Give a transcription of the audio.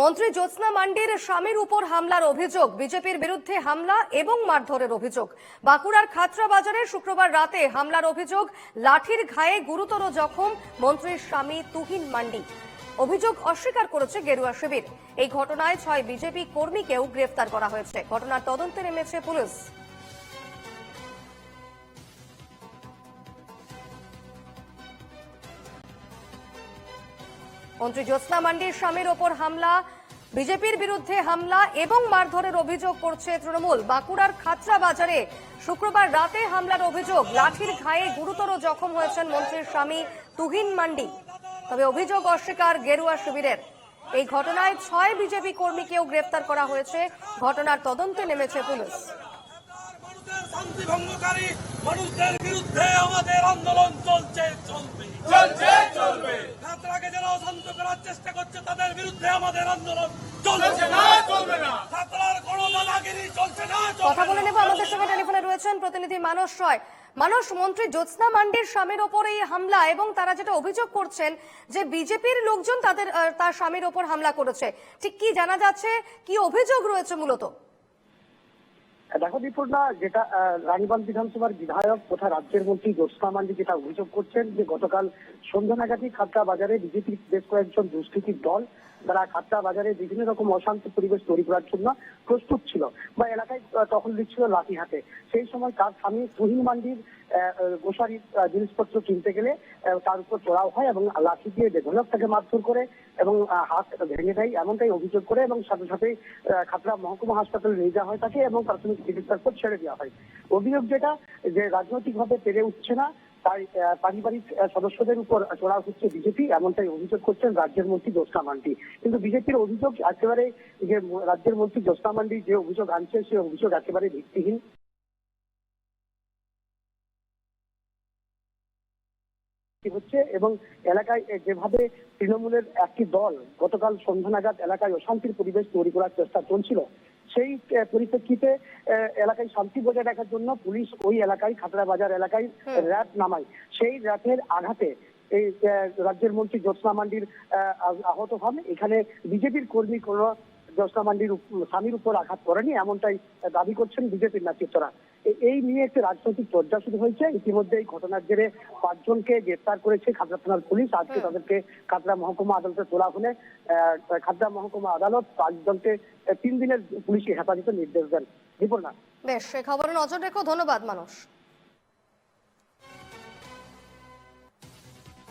মন্ত্রী জ্যোৎস্না মান্ডির স্বামীর উপর হামলার অভিযোগ, বিজেপির বিরুদ্ধে হামলা এবং মারধরের অভিযোগ। বাঁকুড়ার খাতরা বাজারে শুক্রবার রাতে হামলার অভিযোগ, লাঠির ঘায়ে গুরুতর জখম মন্ত্রীর স্বামী তুহিন মান্ডি। অভিযোগ অস্বীকার করেছে গেরুয়া শিবির। এই ঘটনায় ছয় বিজেপি কর্মীকেও গ্রেফতার করা হয়েছে। ঘটনার তদন্তে নেমেছে পুলিশ। মন্ত্রী জ্যোৎস্না মান্ডির স্বামীর ওপর হামলা, বিজেপির বিরুদ্ধে হামলা এবং মারধরের অভিযোগ করছে তৃণমূল। বাঁকুড়ার খাতড়া বাজারে শুক্রবার রাতে হামলার অভিযোগ। লাঠির ঘায়ে গুরুতর জখম হয়েছেন মন্ত্রীর স্বামী তুহিন মান্ডি। তবে অভিযোগ অস্বীকার গেরুয়া শিবিরের। এই ঘটনায় ছয় বিজেপি কর্মীকেও গ্রেফতার করা হয়েছে। ঘটনার তদন্তে নেমেছে পুলিশ। মানুষদের বিরুদ্ধে আমাদের আন্দোলন চলছে চলবে চলছে চলবে ছাত্রাকে যারা অশান্ত করার চেষ্টা করছে তাদের বিরুদ্ধে আমাদের আন্দোলন চলছে চলছে না চলবে না। ছাত্রার কোনো দাদাগিরি চলছে না কথা বলে নেব আমাদের সঙ্গে টেলিফোনে রয়েছেন প্রতিনিধি মানস রয়। মানুষ মন্ত্রী জ্যোৎস্না মান্ডির স্বামীর ওপর এই হামলা এবং তারা যেটা অভিযোগ করছেন যে বিজেপির লোকজন তাদের তার স্বামীর ওপর হামলা করেছে। ঠিক কি জানা যাচ্ছে? কি অভিযোগ রয়েছে মূলত? দেখো না যেটা রানীবান বিধানসভার বিধায়ক তথা রাজ্যের মন্ত্রী জ্যোৎস্না মান্ডি যেটা অভিযোগ করছেন যে গতকাল সন্ধ্যা নাগাদই খাদ্যা বাজারে বিজেপির বেশ কয়েকজন দুষ্কৃতির দল তারা খাদ্যা বাজারে বিভিন্ন রকম অশান্ত পরিবেশ তৈরি করার জন্য প্রস্তুত ছিল বা এলাকায় তখন দিচ্ছিল লাঠি হাতে সেই সময় তার স্বামী তুহিন মান্ডির গোসারির জিনিসপত্র কিনতে গেলে তার উপর চড়াও হয় এবং লাঠি দিয়ে বেধনক তাকে মারধর করে এবং হাত ভেঙে দেয় এমনটাই অভিযোগ করে এবং সাথে সাথে খাতড়া মহকুমা হাসপাতালে নিয়ে যাওয়া হয় তাকে এবং প্রাথমিক চিকিৎসার পর ছেড়ে দেওয়া হয়। অভিযোগ যেটা, যে রাজনৈতিকভাবে পেরে উঠছে না, তাই পারিবারিক সদস্যদের উপর চড়াও হচ্ছে বিজেপি, এমনটাই অভিযোগ করছেন রাজ্যের মন্ত্রী জ্যোৎস্না মান্ডি। কিন্তু বিজেপির অভিযোগ একেবারে যে রাজ্যের মন্ত্রী জ্যোৎস্না মান্ডি যে অভিযোগ আনছে, সে অভিযোগ একেবারে ভিত্তিহীন। হচ্ছে এবং এলাকায় যেভাবে তৃণমূলের একটি দল গতকাল সন্ধ্যা নাগাদ এলাকায় অশান্তির পরিবেশ তৈরি করার চেষ্টা চলছিল সেই পরিপ্রেক্ষিতে এলাকায় শান্তি বজায় রাখার জন্য পুলিশ ওই এলাকায় খাতড়া বাজার এলাকায় র্যাব নামায়। সেই র্যাবের আঘাতে এই রাজ্যের মন্ত্রী জ্যোৎস্না মান্ডির আহ, আহ- আহত হন। এখানে বিজেপির কর্মী কোন জ্যোৎস্না মান্ডির স্বামীর উপর আঘাত করেনি এমনটাই দাবি করছেন বিজেপির নেতৃত্বরা। এই নিয়ে একটি রাজনৈতিক চর্চা শুরু হয়েছে। ইতিমধ্যে এই ঘটনার জেরে পাঁচজনকে গ্রেফতার করেছে খাতড়া থানার পুলিশ। আজকে তাদেরকে খাতড়া মহকুমা আদালতে তোলা হলে আহ, খাতড়া মহকুমা আদালত পাঁচজনকে তিন দিনের পুলিশি হেফাজতে নির্দেশ দেন। বিপর্ণা বেশ সে খবরে নজর রেখো। ধন্যবাদ মানস।